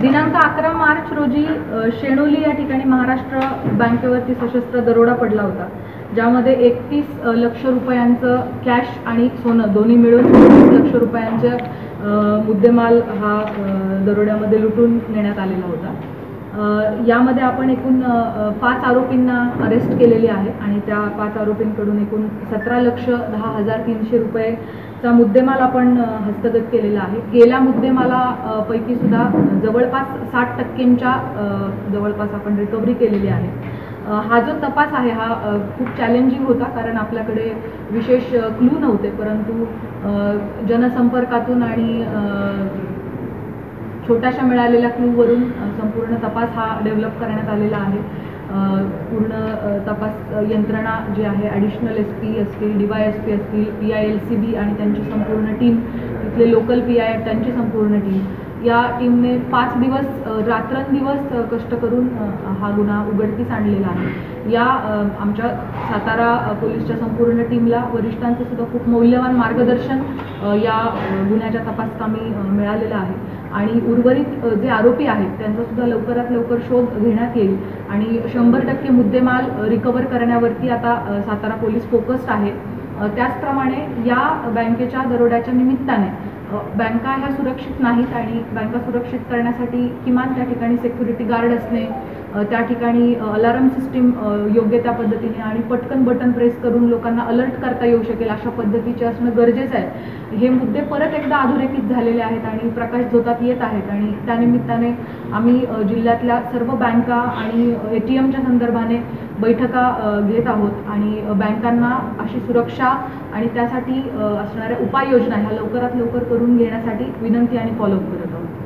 दिनांक अकरा मार्च रोजी शेणोली या ठिकाणी महाराष्ट्र बँकेवरती सशस्त्र दरोडा पडला होता ज्यामध्ये एकतीस लक्ष रुपयांचं कॅश आणि सोनं दोन्ही मिळून एकतीस लक्ष रुपयांच्या मुद्देमाल हा दरोड्यामध्ये लुटून नेण्यात आलेला होता. यामध्ये आपण एकूण पाच आरोपींना अरेस्ट केलेली आहे आणि त्या पाच आरोपींकडून एकूण सतरा लक्ष दहा हजार तीनशे रुपये चा मुद्देमाल आपण हस्तगत केलेला आहे. गेल्या मुद्देमाला पैकी सुद्धा जवळपास साठ टक्केंच्या जवळपास आपण रिकव्हरी केलेली आहे. हा जो तपास आहे हा खूप चॅलेंजिंग होता कारण आपल्याकडे विशेष क्लू नव्हते. परंतु जनसंपर्कातून आणि छोट्याशा मिळालेल्या क्लूवरून संपूर्ण तपास हा डेव्हलप करण्यात आलेला आहे. पूर्ण तपास यंत्रणा जी आहे ॲडिशनल एस पी असतील डी वाय एस पी असतील P I L C B आणि त्यांची संपूर्ण टीम तिथले लोकल पी आय त्यांची संपूर्ण टीम या टीमने पाच दिवस रात्रंदिवस कष्ट करून हा गुन्हा उघडकीस आणलेला आहे. या आमच्या सातारा पोलीसच्या संपूर्ण टीमला वरिष्ठांचं सुद्धा खूप मौल्यवान मार्गदर्शन या गुन्ह्याच्या तपासकामी अ, मिळालेलं आहे. आणि उर्वरित जे आरोपी आहेत त्यांचा सुद्धा लवकरात लवकर शोध घेण्यात येईल. आणि शंभर टक्के मुद्देमाल रिकवर करण्यावरती आता सातारा पोलीस फोकस्ड आहे. त्याचप्रमाणे या बँकेच्या दरोड्याच्या निमित्ताने बँका ह्या सुरक्षित नाहीत आणि बँका सुरक्षित करण्यासाठी किमान त्या ठिकाणी सिक्युरिटी गार्ड असणे त्या ठिकाणी अलार्म सिस्टीम योग्य त्या पद्धतीने आणि पटकन बटन प्रेस करून लोकांना अलर्ट करता येऊ शकेल अशा पद्धतीचे असणं गरजेचं आहे. हे मुद्दे परत एकदा अधोरेखित झालेले आहेत आणि प्रकाश झोतात येत आहेत आणि त्यानिमित्ताने आम्ही जिल्ह्यातल्या सर्व बँका आणि ए टी एमच्या संदर्भाने बैठका घेत आहोत आणि बँकांना अशी सुरक्षा आणि त्यासाठी असणाऱ्या उपाययोजना ह्या लवकरात लवकर करून घेण्यासाठी विनंती आणि फॉलोअप करत आहोत.